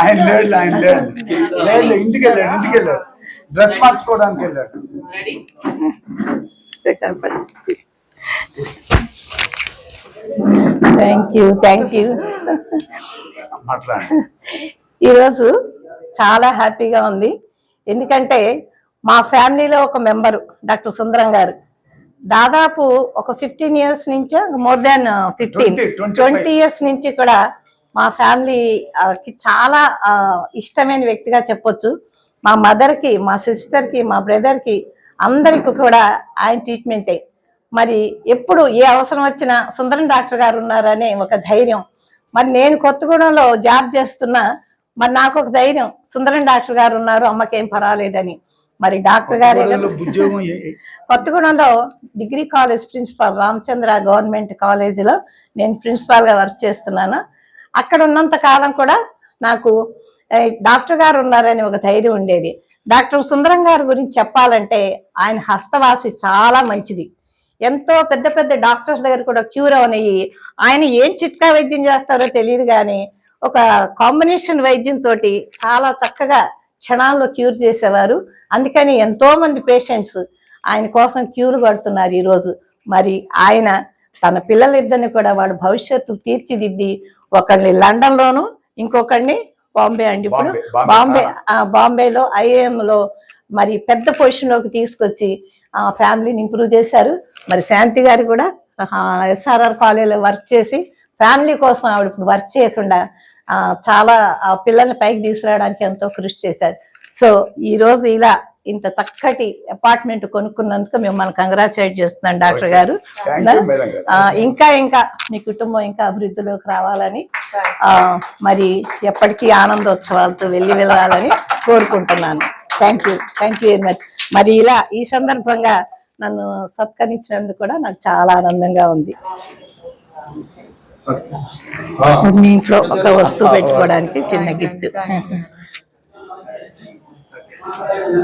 ఆయన లేడు ఆయన లేడు లేదు ఇంటికి వెళ్ళాడు ఇంటికి వెళ్ళాడు. డ్రెస్ మార్చుకోవడానికి వెళ్ళాడు. థ్యాంక్ యూ థ్యాంక్ యూ ఈరోజు చాలా హ్యాపీగా ఉంది. ఎందుకంటే మా ఫ్యామిలీలో ఒక మెంబరు డాక్టర్ సుందరం గారు. దాదాపు ఒక ఫిఫ్టీన్ ఇయర్స్ నుంచి more than fifteen. 20, 25. Twenty years నుంచి కూడా మా ఫ్యామిలీ ఆ, కి చాలా ఇష్టమైన వ్యక్తిగా చెప్పొచ్చు. మా మదర్కి మా సిస్టర్కి మా బ్రదర్కి అందరికి కూడా ఆయన ట్రీట్మెంటే మరి ఎప్పుడు ఏ అవసరం వచ్చినా సుందరం డాక్టర్ గారు ఉన్నారనే ఒక ధైర్యం. మరి నేను కొత్తగూడెంలో జాబ్ చేస్తున్నా మరి నాకు ఒక ధైర్యం. సుందరం డాక్టర్ గారు ఉన్నారు అమ్మకేం పర్వాలేదని. మరి డాక్టర్ గారే. కొత్తగూడెంలో degree college principal Ramachandra government కాలేజీలో నేను ప్రిన్సిపాల్గా వర్క్ చేస్తున్నాను. అక్కడ ఉన్నంత కాలం కూడా నాకు డాక్టర్ గారు ఉన్నారని ఒక ధైర్యం ఉండేది. డాక్టర్ సుందరం గారి గురించి చెప్పాలంటే ఆయన హస్తవాసి చాలా మంచిది. ఎంతో పెద్ద పెద్ద డాక్టర్స్ దగ్గర కూడా క్యూర్ అవనయ్యి. ఆయన ఏం చిట్కా వైద్యం చేస్తారో తెలియదు కానీ ఒక కాంబినేషన్ వైద్యం తోటి చాలా చక్కగా క్షణాల్లో క్యూర్ చేసేవారు. అందుకని ఎంతో మంది పేషెంట్స్ ఆయన కోసం క్యూర్ పడుతున్నారు ఈరోజు. మరి ఆయన తన పిల్లలిద్దరిని కూడా వాడు భవిష్యత్తు తీర్చిదిద్ది ఒకరిని లండన్ లోను ఇంకొకరిని బాంబే అండి ఇప్పుడు. బాంబే, బాంబేలో IIM లో మరి పెద్ద పొజిషన్లోకి తీసుకొచ్చి ఆ ఫ్యామిలీని ఇంప్రూవ్ చేశారు. మరి శాంతి గారు కూడా ఎస్ఆర్ఆర్ కాలేజీలో వర్క్ చేసి ఫ్యామిలీ కోసం ఆవిడ ఇప్పుడు వర్క్ చేయకుండా ఆ, చాలా ఆ పిల్లల్ని పైకి తీసుకురావడానికి ఎంతో కృషి చేశారు. సో ఈ రోజు ఇలా ఇంత చక్కటి అపార్ట్మెంట్ కొనుక్కున్నందుకు మిమ్మల్ని కంగ్రాచులేట్ చేస్తున్నాను డాక్టర్ గారు. ఇంకా ఇంకా మీ కుటుంబం ఇంకా అభివృద్ధిలోకి రావాలని ఆ, మరి ఎప్పటికీ ఆనందోత్సవాలతో వెళ్ళి వెళ్ళాలని కోరుకుంటున్నాను. Thank you thank you very much మరి ఇలా ఈ సందర్భంగా నన్ను సత్కరించినందుకు కూడా నాకు చాలా ఆనందంగా ఉంది. మీ ఇంట్లో ఒక వస్తువు పెట్టుకోవడానికి చిన్న గిఫ్ట్